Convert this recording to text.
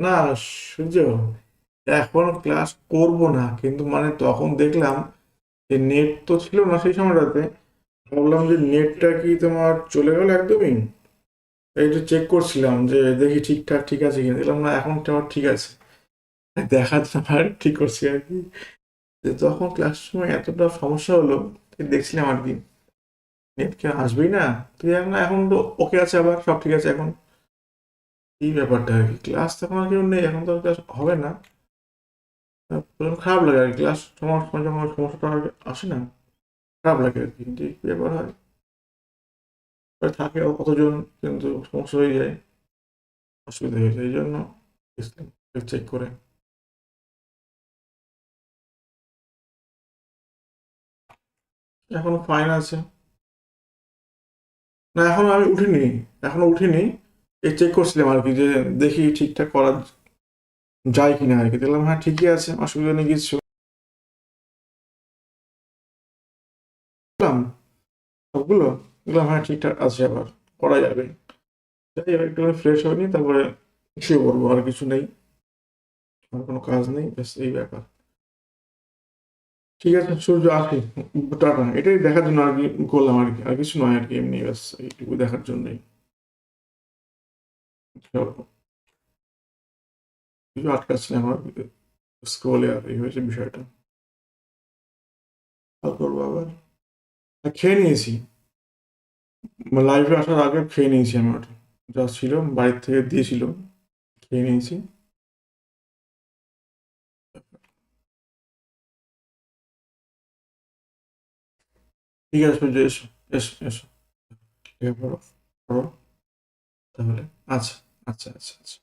না, সূর্য, এখন ক্লাস করব না, কিন্তু মানে তখন দেখলাম যে নেট তো ছিল না সেই সময়টাতে, ভাবলাম যে নেটটা কি তোমার চলে গেল একদমই? একটু চেক করছিলাম যে দেখি ঠিকঠাক ঠিক আছে কিনা, দেখলাম না, এখন তোমার ঠিক আছে। জন্য আর ঠিক করছি আর কি। যে তখন ক্লাস সময় এতটা সমস্যা হলো দেখছিলাম আর কি নেট কে আসবেই না? তুই এখন তো ওকে আছে আবার, সব ঠিক আছে এখন। এই ব্যাপারটা আর কি। ক্লাস তো এখন আর কেউ নেই, এখন তো ক্লাস হবে না। খারাপ লাগে আর কি। ক্লাস তোমার যখন সমস্যাটা আর কি আসে না, খারাপ লাগে আর কি কিন্তু ব্যাপার হয়। থাকে কতজন কিন্তু সমস্যা হয়ে যায়। অসুবিধা হয়ে যায়, এই জন্য চেক করে। এখনও ফাইন আছে। না, এখনও আমি উঠিনি, এখনও উঠিনি। এই চেক করছিলাম আর কি যে দেখি ঠিকঠাক করা যায় কিনা আর কি। দেখলাম হ্যাঁ ঠিকই আছে, অসুবিধা নেই, কিছু। সবগুলো? দেখলাম হ্যাঁ ঠিকঠাক আছে আবার, করা যাবে। যাই এবার একটু ফ্রেশ হয়নি, তারপরে শুয়ে পড়ব, আর কিছু নেই। আর কোনো কাজ নেই, ব্যাস, এই ব্যাপার। ঠিক আছে, সূর্য, আসি। টাটা। এটাই দেখার জন্য আর কি, করলাম আর কি, আর কিছু নয় আর কি, এমনি ব্যাস, এইটুকু দেখার জন্যই। কিছু আটকাচ্ছিলাম আমার স্ক্রোলে আর এই হয়েছে বিষয়টা করব আবার খেয়ে নিয়েছি লাইভে আসার আগে খেয়ে নিয়েছি আমি ওটা যা ছিল বাড়ির থেকে দিয়েছিল খেয়ে নিয়েছি ঠিক আছে এসো এসো এসো পড়ো পড়ো তাহলে? আচ্ছা আচ্ছা আচ্ছা আচ্ছা।